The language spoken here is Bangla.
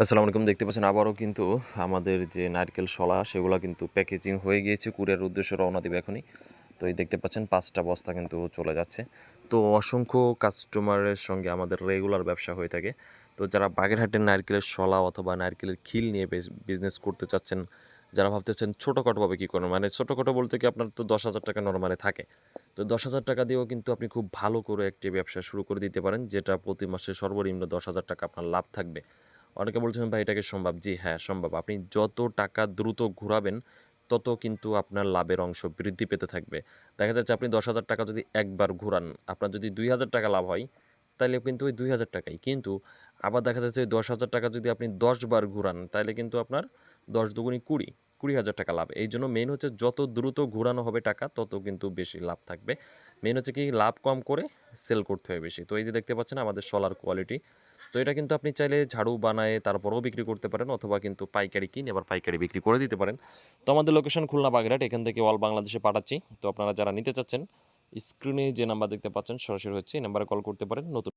আসসালামু আলাইকুম, দেখতে পাচ্ছেন আবারও কিন্তু আমাদের যে নারকেল শলা, সেগুলো কিন্তু প্যাকেজিং হয়ে গিয়েছে কুরিয়ার উদ্দেশ্যে রওনা দেবে এখনই। তো এই দেখতে পাচ্ছেন, পাঁচটা বস্তা কিন্তু চলে যাচ্ছে। তো অসংখ্য কাস্টমারের সঙ্গে আমাদের রেগুলার ব্যবসা হয়ে থাকে। তো যারা বাগেরহাটের নারকেলের শলা অথবা নারকেলের খিল নিয়ে বিজনেস করতে চাচ্ছেন, যারা ভাবতেছেন ছোটোখাটোভাবে কী করবেন মানে ছোটোখাটো বলতে কি আপনার তো দশ হাজার টাকা নর্মালে থাকে। তো দশ হাজার টাকা দিয়েও কিন্তু আপনি খুব ভালো করে একটি ব্যবসা শুরু করে দিতে পারেন, যেটা প্রতি মাসে সর্বনিম্ন দশ হাজার টাকা আপনার লাভ থাকবে। অনেকে বলছেন, ভাই এটাকে সম্ভব? জি হ্যাঁ সম্ভব। আপনি যত টাকা দ্রুত ঘোরাবেন, তত কিন্তু আপনার লাভের অংশ বৃদ্ধি পেতে থাকবে। দেখা যাচ্ছে আপনি দশ হাজার টাকা যদি একবার ঘোরান, আপনার যদি দুই হাজার টাকা লাভ হয় তাহলে কিন্তু ওই দুই হাজার টাকাই। কিন্তু আবার দেখা যাচ্ছে দশ হাজার টাকা যদি আপনি দশ বার ঘুরান তাহলে কিন্তু আপনার দশ দুগুণি কুড়ি কুড়ি হাজার টাকা লাভ। এই জন্য মেন হচ্ছে যত দ্রুত ঘোরানো হবে টাকা, তত কিন্তু বেশি লাভ থাকবে। মেন হচ্ছে কি, লাভ কম করে সেল করতে হয় বেশি। তো এই যে দেখতে পাচ্ছেন, আমাদের সোলার কোয়ালিটি তো এটা কিন্তু আপনি চাইলে ঝাড়ু বানায় তারপরেও বিক্রি করতে পারেন অথবা কিন্তু পাইকারি কিনে আবার পাইকারি বিক্রি করে দিতে পারেন। তো আমাদের লোকেশন খুলনা বাগেরহাট, এখান থেকে অল বাংলাদেশে পাঠাচ্ছি। তো আপনারা যারা নিতে চাচ্ছেন স্ক্রিনে যে নাম্বার দেখতে পাচ্ছেন, সরাসরি হচ্ছে এই নাম্বারে কল করতে পারেন। নতুন